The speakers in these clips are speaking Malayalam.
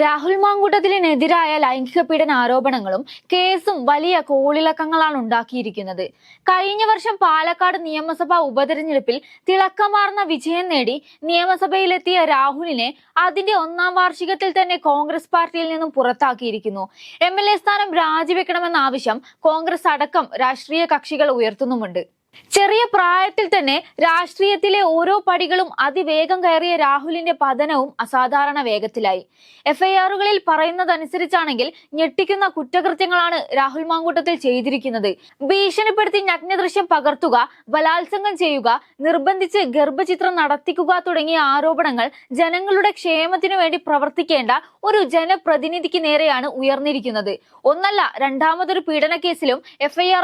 രാഹുൽ മാങ്കൂട്ടത്തിനെതിരായ ലൈംഗിക പീഡന ആരോപണങ്ങളും കേസും വലിയ കോളിളക്കങ്ങളാണ് ഉണ്ടാക്കിയിരിക്കുന്നത്. കഴിഞ്ഞ വർഷം പാലക്കാട് നിയമസഭാ ഉപതെരഞ്ഞെടുപ്പിൽ തിളക്കമാർന്ന വിജയം നേടി നിയമസഭയിലെത്തിയ രാഹുലിനെ അതിന്റെ ഒന്നാം വാർഷികത്തിൽ തന്നെ കോൺഗ്രസ് പാർട്ടിയിൽ നിന്നും പുറത്താക്കിയിരിക്കുന്നു. എം എൽ എ സ്ഥാനം രാജിവെക്കണമെന്ന ആവശ്യം കോൺഗ്രസ് അടക്കം രാഷ്ട്രീയ കക്ഷികൾ ഉയർത്തുന്നുമുണ്ട്. ചെറിയ പ്രായത്തിൽ തന്നെ രാഷ്ട്രീയത്തിലെ ഓരോ പടികളും അതിവേഗം കയറിയ രാഹുലിന്റെ പതനവും അസാധാരണ വേഗത്തിലായി. എഫ്ഐആറുകളിൽ പറയുന്നതനുസരിച്ചാണെങ്കിൽ ഞെട്ടിക്കുന്ന കുറ്റകൃത്യങ്ങളാണ് രാഹുൽ മാങ്കൂട്ടത്തിൽ ചെയ്തിരിക്കുന്നത്. ഭീഷണിപ്പെടുത്തി നഗ്നദൃശ്യം പകർത്തുക ബലാത്സംഗം ചെയ്യുക നിർബന്ധിച്ച് ഗർഭചിത്രം നടത്തിക്കുക തുടങ്ങിയ ആരോപണങ്ങൾ ജനങ്ങളുടെ ക്ഷേമത്തിനു വേണ്ടി പ്രവർത്തിക്കേണ്ട ഒരു ജനപ്രതിനിധിക്ക് നേരെയാണ് ഉയർന്നിരിക്കുന്നത്. ഒന്നല്ല രണ്ടാമതൊരു പീഡന കേസിലും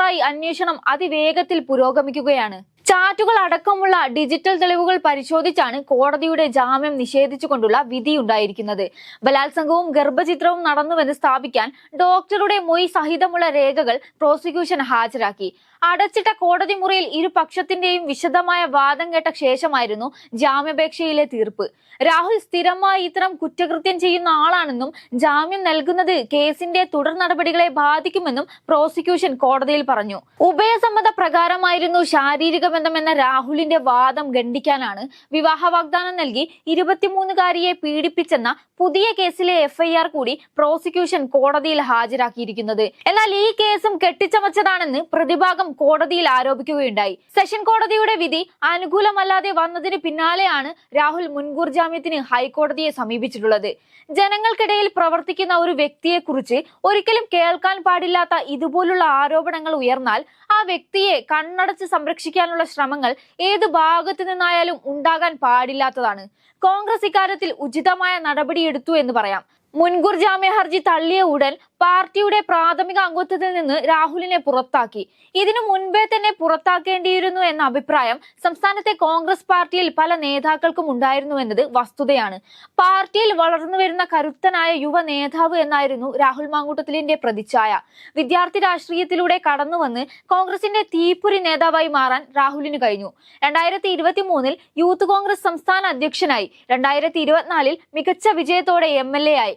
ആയി അന്വേഷണം അതിവേഗത്തിൽ പുരോഗമിക്കുകയാണ്. ചാറ്റുകൾ അടക്കമുള്ള ഡിജിറ്റൽ തെളിവുകൾ പരിശോധിച്ചാണ് കോടതിയുടെ ജാമ്യം നിഷേധിച്ചുകൊണ്ടുള്ള വിധി ഉണ്ടായിരിക്കുന്നത്. ബലാത്സംഗവും ഗർഭചിത്രവും നടന്നുവെന്ന് സ്ഥാപിക്കാൻ ഡോക്ടറുടെ മൊയ് സഹിതമുള്ള രേഖകൾ പ്രോസിക്യൂഷൻ ഹാജരാക്കി. അടച്ചിട്ട കോടതി മുറിയിൽ ഇരുപക്ഷത്തിന്റെയും വിശദമായ വാദം കേട്ട ശേഷമായിരുന്നു ജാമ്യാപേക്ഷയിലെ തീർപ്പ്. രാഹുൽ സ്ഥിരമായി ഇത്തരം കുറ്റകൃത്യം ചെയ്യുന്ന ആളാണെന്നും ജാമ്യം നൽകുന്നത് കേസിന്റെ തുടർ നടപടികളെ ബാധിക്കുമെന്നും പ്രോസിക്യൂഷൻ കോടതിയിൽ പറഞ്ഞു. ഉഭയസമ്മത പ്രകാരമായിരുന്നു ശാരീരിക ബന്ധമെന്ന രാഹുലിന്റെ വാദം ഖണ്ഡിക്കാനാണ് വിവാഹ വാഗ്ദാനം നൽകി ഇരുപത്തിമൂന്നുകാരിയെ പീഡിപ്പിച്ചെന്ന പുതിയ കേസിലെ എഫ്ഐആർ കൂടി പ്രോസിക്യൂഷൻ കോടതിയിൽ ഹാജരാക്കിയിരിക്കുന്നത്. എന്നാൽ ഈ കേസും കെട്ടിച്ചമച്ചതാണെന്ന് പ്രതിഭാഗം കോടതിയിൽ ആരോപിക്കുകയുണ്ടായി. സെഷൻ കോടതിയുടെ വിധി അനുകൂലമല്ലാതെ വന്നതിന് പിന്നാലെയാണ് രാഹുൽ മുൻകൂർ ജാമ്യത്തിന് ഹൈക്കോടതിയെ സമീപിച്ചിട്ടുള്ളത്. ജനങ്ങൾക്കിടയിൽ പ്രവർത്തിക്കുന്ന ഒരു വ്യക്തിയെക്കുറിച്ച് ഒരിക്കലും കേൾക്കാൻ പാടില്ലാത്ത ഇതുപോലുള്ള ആരോപണങ്ങൾ ഉയർന്നാൽ ആ വ്യക്തിയെ കണ്ണടച്ച് സംരക്ഷിക്കാനുള്ള ശ്രമങ്ങൾ ഏത് ഭാഗത്തു നിന്നായാലും ഉണ്ടാകാൻ പാടില്ലാത്തതാണ്. കോൺഗ്രസ് ഇക്കാര്യത്തിൽ ഉചിതമായ നടപടിയെടുത്തു എന്ന് പറയാം. മുൻകൂർ ജാമ്യ ഹർജി തള്ളിയ ഉടൻ പാർട്ടിയുടെ പ്രാഥമിക അംഗത്വത്തിൽ നിന്ന് രാഹുലിനെ പുറത്താക്കി. ഇതിനു മുൻപേ തന്നെ പുറത്താക്കേണ്ടിയിരുന്നു എന്ന അഭിപ്രായം സംസ്ഥാനത്തെ കോൺഗ്രസ് പാർട്ടിയിൽ പല നേതാക്കൾക്കും ഉണ്ടായിരുന്നു എന്നത് വസ്തുതയാണ്. പാർട്ടിയിൽ വളർന്നു വരുന്ന കരുത്തനായ യുവ നേതാവ് എന്നായിരുന്നു രാഹുൽ മാങ്കൂട്ടത്തിലിന്റെ പ്രതിച്ഛായ. വിദ്യാർത്ഥി രാഷ്ട്രീയത്തിലൂടെ കടന്നുവന്ന് കോൺഗ്രസിന്റെ തീപ്പൊരി നേതാവായി മാറാൻ രാഹുലിന് കഴിഞ്ഞു. രണ്ടായിരത്തി ഇരുപത്തി മൂന്നിൽ യൂത്ത് കോൺഗ്രസ് സംസ്ഥാന അധ്യക്ഷനായി. രണ്ടായിരത്തി ഇരുപത്തിനാലിൽ മികച്ച വിജയത്തോടെ എം എൽ എ ആയി.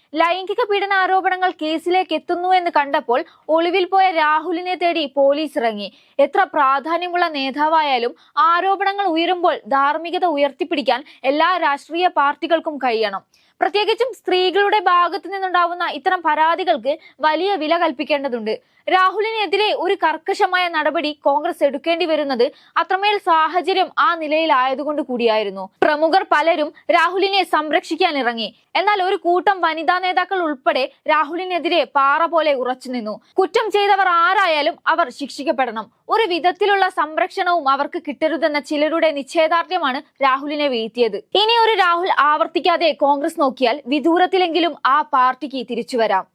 ലൈംഗിക പീഡന ആരോപണങ്ങൾ കേസിലേക്ക് എത്തുന്നു എന്ന് കണ്ടപ്പോൾ ഒളിവിൽ പോയ രാഹുലിനെ തേടി പോലീസ് ഇറങ്ങി. എത്ര പ്രാധാന്യമുള്ള നേതാവായാലും ആരോപണങ്ങൾ ഉയരുമ്പോൾ ധാർമ്മികത ഉയർത്തിപ്പിടിക്കാൻ എല്ലാ രാഷ്ട്രീയ പാർട്ടികൾക്കും കഴിയണം. പ്രത്യേകിച്ചും സ്ത്രീകളുടെ ഭാഗത്തു നിന്നുണ്ടാവുന്ന ഇത്തരം പരാതികൾക്ക് വലിയ വില കൽപ്പിക്കേണ്ടതുണ്ട്. രാഹുലിനെതിരെ ഒരു കർക്കശമായ നടപടി കോൺഗ്രസ് എടുക്കേണ്ടി വരുന്നത് അത്രമേൽ സാഹചര്യം ആ നിലയിലായതുകൊണ്ട് കൂടിയായിരുന്നു. പ്രമുഖർ പലരും രാഹുലിനെ സംരക്ഷിക്കാൻ ഇറങ്ങി. എന്നാൽ ഒരു കൂട്ടം വനിതാ നേതാക്കൾ ഉൾപ്പെടെ രാഹുലിനെതിരെ പാറ പോലെ ഉറച്ചു നിന്നു. കുറ്റം ചെയ്തവർ ആരായാലും അവർ ശിക്ഷിക്കപ്പെടണം. ഒരു വിധത്തിലുള്ള സംരക്ഷണവും അവർക്ക് കിട്ടരുതെന്ന ചിലരുടെ നിശ്ചയദാർഢ്യമാണ് രാഹുലിനെ വീഴ്ത്തിയത്. ഇനി ഒരു രാഹുൽ ആവർത്തിക്കാതെ കോൺഗ്രസ് നോക്കിയാൽ വിദൂരത്തിലെങ്കിലും ആ പാർട്ടിക്ക് തിരിച്ചു വരാം.